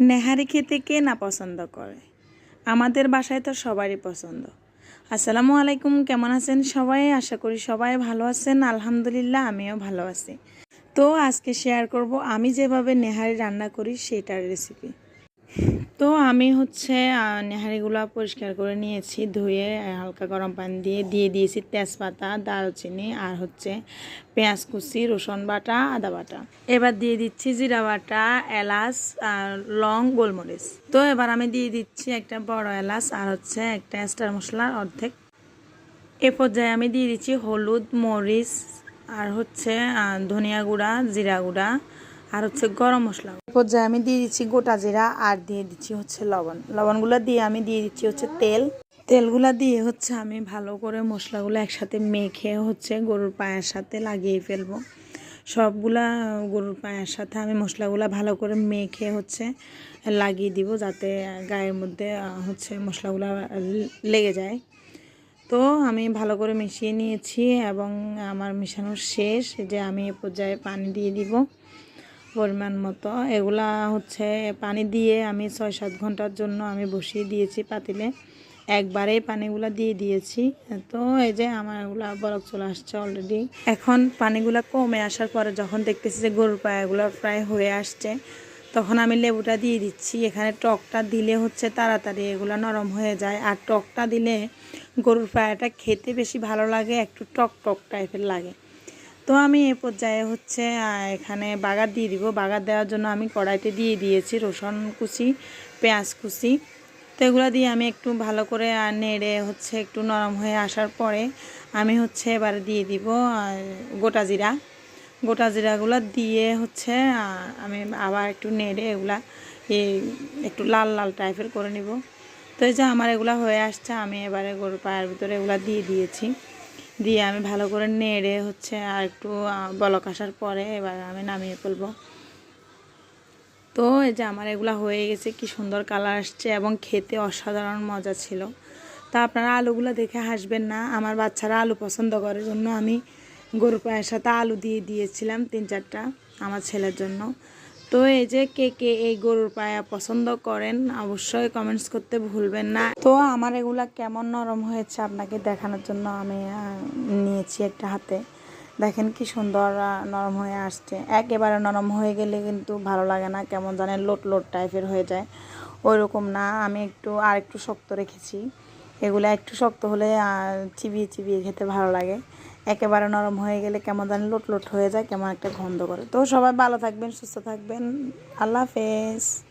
নেহারি খেতে কে না পছন্দ করে? আমাদের বাসায় তো সবারই পছন্দ। আসসালামু আলাইকুম, কেমন আছেন সবাই? আশা করি সবাই ভালো আছেন। আলহামদুলিল্লাহ, আমিও ভালো আছি। তো আজকে শেয়ার করব, আমি যেভাবে নেহারি রান্না করি, সেটার রেসিপি তো আমি হচ্ছে নেহারিগুলো পরিষ্কার করে নিয়েছি, ধুয়ে, হালকা গরম পানি দিয়ে দিয়ে দিয়েছি তেজপাতা, দারুচিনি আর হচ্ছে পেঁয়াজ কুচি, রসুন বাটা, আদা বাটা। এবার দিয়ে দিচ্ছি জিরা বাটা, এলাচ আর লং গোলমরিচ। তো এবার আমি দিয়ে দিচ্ছি একটা বড় এলাচ আর হচ্ছে একটা স্টার মশলার অর্ধেক। এ পর্যায়ে আমি দিয়ে দিচ্ছি হলুদ, মরিচ আর হচ্ছে ধনিয়া গুঁড়া, জিরা গুঁড়া আর হচ্ছে গরম মশলা। পর্যায়ে আমি দিয়ে দিচ্ছি গোটা জিরা আর দিয়ে দিচ্ছি হচ্ছে লবণ। লবণগুলো দিয়ে আমি দিয়ে দিচ্ছি হচ্ছে তেল। তেলগুলা দিয়ে হচ্ছে আমি ভালো করে মশলাগুলো একসাথে মেখে হচ্ছে গরুর পায়ের সাথে লাগিয়ে ফেলব। সবগুলা গরুর পায়ের সাথে আমি মশলাগুলা ভালো করে মেখে হচ্ছে লাগিয়ে দিব যাতে গায়ের মধ্যে হচ্ছে মশলাগুলা লেগে যায়। তো আমি ভালো করে মিশিয়ে নিয়েছি এবং আমার মেশানো শেষ। যে আমি এ পর্যায়ে পানি দিয়ে দিব। পরিমাণ মতো। এগুলা হচ্ছে পানি দিয়ে আমি ছয় সাত ঘণ্টার জন্য আমি বসিয়ে দিয়েছি পাতিলে। একবারেই পানিগুলা দিয়ে দিয়েছি। তো এই যে আমার এগুলা বরফ চলে আসছে অলরেডি এখন পানিগুলা কমে আসার পরে যখন দেখতেছি যে গরুর পায়াগুলো প্রায় হয়ে আসছে, তখন আমি লেবুটা দিয়ে দিচ্ছি। এখানে টকটা দিলে হচ্ছে তাড়াতাড়ি এগুলো নরম হয়ে যায়। আর টকটা দিলে গরুর পায়াটা খেতে বেশি ভালো লাগে, একটু টক টক টাইপের লাগে। তো আমি এ পর্যায়ে হচ্ছে এখানে বাগার দিয়ে দিব। বাগার দেওয়ার জন্য আমি কড়াইতে দিয়ে দিয়েছি রসুন কুচি, পেঁয়াজ কুচি। তো এগুলো দিয়ে আমি একটু ভালো করে নেড়ে হচ্ছে একটু নরম হয়ে আসার পরে আমি হচ্ছে এবারে দিয়ে দিব গোটা জিরা। গোটা জিরাগুলো দিয়ে হচ্ছে আমি আবার একটু নেড়ে এগুলা একটু লাল লাল টাইপের করে নিব। তো এই যে আমার এগুলা হয়ে আসছে, আমি এবারে গরুর পায়ের ভিতরে এগুলা দিয়ে দিয়েছি। দিয়ে আমি ভালো করে নেড়ে হচ্ছে আর একটু বলক আসার পরে এবার আমি নামিয়ে ফেলব। তো এই যে আমার এগুলা হয়ে গেছে, কি সুন্দর কালার আসছে এবং খেতে অসাধারণ মজা ছিল। তা আপনারা আলুগুলো দেখে হাসবেন না, আমার বাচ্চারা আলু পছন্দ করে, জন্য আমি গরুর পায়ের সাথে আলু দিয়ে দিয়েছিলাম তিন চারটা আমার ছেলের জন্য। তো এই যে কে কে এই গরুর পায়া পছন্দ করেন, অবশ্যই কমেন্টস করতে ভুলবেন না। তো আমার এগুলা কেমন নরম হয়েছে আপনাকে দেখানোর জন্য আমি নিয়েছি একটা হাতে। দেখেন কি সুন্দর নরম হয়ে আসছে। একেবারে নরম হয়ে গেলে কিন্তু ভালো লাগে না, কেমন জানেন লোট লোট টাইপের হয়ে যায়। ওই রকম না, আমি একটু আর একটু শক্ত রেখেছি। এগুলো একটু শক্ত হলে চিবিয়ে চিবিয়ে খেতে ভালো লাগে। একেবারে নরম হয়ে গেলে কেমন জানি লোট লোট হয়ে যায়, কেমন একটা গন্ধ করে। তো সবাই ভালো থাকবেন, সুস্থ থাকবেন। আল্লাহ হাফেজ।